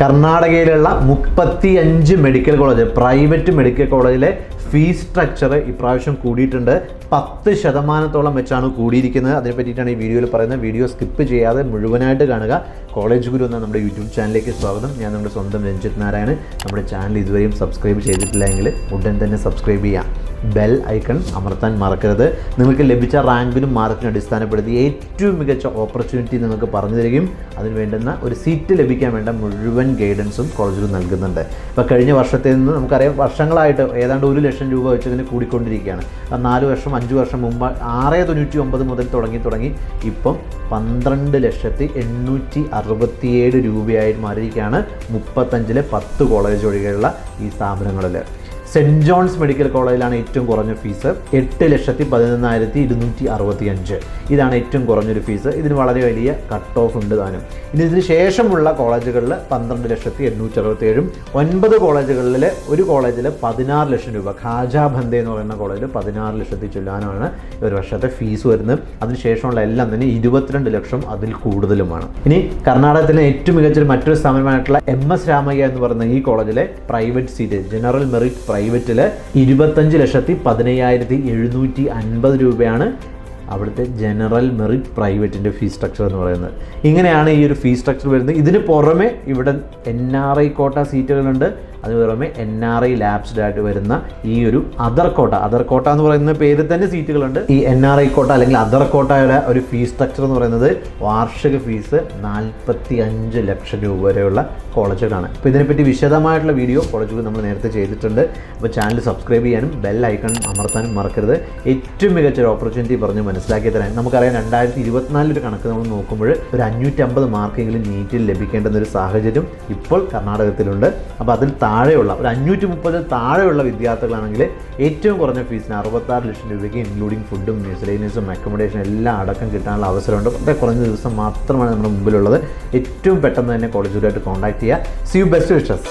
കർണാടകയിലുള്ള മുപ്പത്തി അഞ്ച് medical college private medical കോളേജിലെ ഫീസ് സ്ട്രക്ചർ ഇപ്രാവശ്യം കൂടിയിട്ടുണ്ട്. പത്ത് ശതമാനത്തോളം വെച്ചാണ് കൂടിയിരിക്കുന്നത്. അതിനെ പറ്റിയിട്ടാണ് ഈ വീഡിയോയിൽ പറയുന്നത്. വീഡിയോ സ്കിപ്പ് ചെയ്യാതെ മുഴുവനായിട്ട് കാണുക. കോളേജ് ഗുരു എന്ന നമ്മുടെ യൂട്യൂബ് ചാനലിലേക്ക് സ്വാഗതം. ഞാൻ നമ്മുടെ സ്വന്തം രഞ്ജിത് നാരായണ് നമ്മുടെ ചാനൽ ഇതുവരെയും സബ്സ്ക്രൈബ് ചെയ്തിട്ടില്ലെങ്കിൽ ഉടൻ തന്നെ സബ്സ്ക്രൈബ് ചെയ്യാം. ബെൽ ഐക്കൺ അമർത്താൻ മറക്കരുത്. നിങ്ങൾക്ക് ലഭിച്ച റാങ്കിനും മാർക്കിനും അടിസ്ഥാനപ്പെടുത്തി ഏറ്റവും മികച്ച ഓപ്പർച്യൂണിറ്റി നിങ്ങൾക്ക് പറഞ്ഞു തരികയും അതിന് വേണ്ടുന്ന ഒരു സീറ്റ് ലഭിക്കാൻ വേണ്ട മുഴുവൻ ഗൈഡൻസും കോളേജ് ഗുരു നൽകുന്നുണ്ട്. ഇപ്പോൾ കഴിഞ്ഞ വർഷത്തിൽ നിന്ന് നമുക്കറിയാം വർഷങ്ങളായിട്ട് ഏതാണ്ട് ഒരു ലക്ഷം രൂപ വെച്ച് ഇതിന് കൂടിക്കൊണ്ടിരിക്കുകയാണ് നാല് വർഷം അഞ്ച് വർഷം മുമ്പ് ആറ് തൊണ്ണൂറ്റി ഒമ്പത് മുതൽ തുടങ്ങി തുടങ്ങി. ഇപ്പം പന്ത്രണ്ട് ലക്ഷത്തി എണ്ണൂറ്റി അറുപത്തിയേഴ് രൂപയായി മാറിയിരിക്കുകയാണ്. മുപ്പത്തഞ്ചിലെ പത്ത് കോളേജ് ഒഴികെയുള്ള ഈ സ്ഥാപനങ്ങളിൽ സെന്റ് ജോൺസ് മെഡിക്കൽ കോളേജിലാണ് ഏറ്റവും കുറഞ്ഞ ഫീസ്. എട്ട് ലക്ഷത്തി പതിനൊന്നായിരത്തി ഇരുന്നൂറ്റി അറുപത്തി അഞ്ച് ഇതാണ് ഏറ്റവും കുറഞ്ഞൊരു ഫീസ്. ഇതിന് വളരെ വലിയ കട്ട് ഓഫ് ഉണ്ട് താനും. ഇനി ഇതിന് ശേഷമുള്ള കോളേജുകളിൽ പന്ത്രണ്ട് ലക്ഷത്തി എണ്ണൂറ്റി അറുപത്തി ഏഴും ഒൻപത് കോളേജുകളിൽ ഒരു കോളേജിൽ പതിനാറ് ലക്ഷം രൂപ. ഖാജാ ബന്ധേ എന്ന് പറയുന്ന കോളേജിൽ പതിനാറ് ലക്ഷത്തി ചൊല്ലാനാണ് ഒരു വർഷത്തെ ഫീസ് വരുന്നത്. അതിനുശേഷമുള്ള എല്ലാം തന്നെ ഇരുപത്തിരണ്ട് ലക്ഷം അതിൽ കൂടുതലുമാണ്. ഇനി കർണാടകത്തിലെ ഏറ്റവും മികച്ചൊരു മറ്റൊരു സ്ഥാപനമായിട്ടുള്ള എം എസ് രാമയ്യ എന്ന് പറയുന്ന ഈ കോളേജിലെ പ്രൈവറ്റ് സീറ്റ് ജനറൽ മെറിറ്റ് പ്രൈവറ്റിൽ ഇരുപത്തഞ്ച് ലക്ഷത്തി പതിനയ്യായിരത്തി എഴുന്നൂറ്റി അൻപത് രൂപയാണ് അവിടുത്തെ ജനറൽ മെറിറ്റ് പ്രൈവറ്റിന്റെ ഫീസ് സ്ട്രക്ചർ എന്ന് പറയുന്നത്. ഇങ്ങനെയാണ് ഈ ഒരു ഫീസ് സ്ട്രക്ചർ വരുന്നത്. ഇതിന് പുറമെ ഇവിടെ എൻ ആർ ഐ കോട്ട സീറ്റുകളുണ്ട്. അതിന് പുറമെ എൻ ആർ ഐ ലാബ്സ്ഡ് ആയിട്ട് വരുന്ന ഈ ഒരു അതർ കോട്ട അതർ കോട്ട എന്ന് പറയുന്ന പേരിൽ തന്നെ സീറ്റുകളുണ്ട്. ഈ എൻ ആർ ഐ കോട്ട അല്ലെങ്കിൽ അതർ കോട്ടയുടെ ഒരു ഫീസ് സ്ട്രക്ചർ എന്ന് പറയുന്നത് വാർഷിക ഫീസ് നാൽപ്പത്തി അഞ്ച് ലക്ഷം രൂപ വരെയുള്ള കോളേജുകളാണ്. അപ്പോൾ ഇതിനെപ്പറ്റി വിശദമായിട്ടുള്ള വീഡിയോ കോളേജുകൾ നമ്മൾ നേരത്തെ ചെയ്തിട്ടുണ്ട്. അപ്പോൾ ചാനൽ സബ്സ്ക്രൈബ് ചെയ്യാനും ബെൽ ഐക്കൺ അമർത്താനും മറക്കരുത്. ഏറ്റവും മികച്ച ഒരു ഓപ്പർച്യൂണിറ്റി പറഞ്ഞ് മനസ്സിലാക്കി തരാൻ നമുക്കറിയാം രണ്ടായിരത്തി ഇരുപത്തിനാലിലൊരു കണക്ക് നമ്മൾ നോക്കുമ്പോൾ ഒരു അഞ്ഞൂറ്റമ്പത് മാർക്കെങ്കിലും നീറ്റിൽ ലഭിക്കേണ്ടുന്ന ഒരു സാഹചര്യം ഇപ്പോൾ കർണാടകത്തിലുണ്ട്. അപ്പോൾ അതിൽ താഴെയുള്ള ഒരു അഞ്ഞൂറ്റി മുപ്പതിൽ താഴെയുള്ള വിദ്യാർത്ഥികളാണെങ്കിൽ ഏറ്റവും കുറഞ്ഞ ഫീസിന് അറുപത്താറ് ലക്ഷം രൂപയ്ക്ക് ഇൻക്ലൂഡിങ് ഫുഡും മിസലേനിയസും അക്കോമഡേഷനും എല്ലാം അടക്കം കിട്ടാനുള്ള അവസരമുണ്ട്. വളരെ കുറഞ്ഞ ദിവസം മാത്രമാണ് നമ്മുടെ മുമ്പിലുള്ളത്. ഏറ്റവും പെട്ടെന്ന് തന്നെ കോളേജുകാരായിട്ട് കോൺടാക്ട് ചെയ്യുക. See you best wishes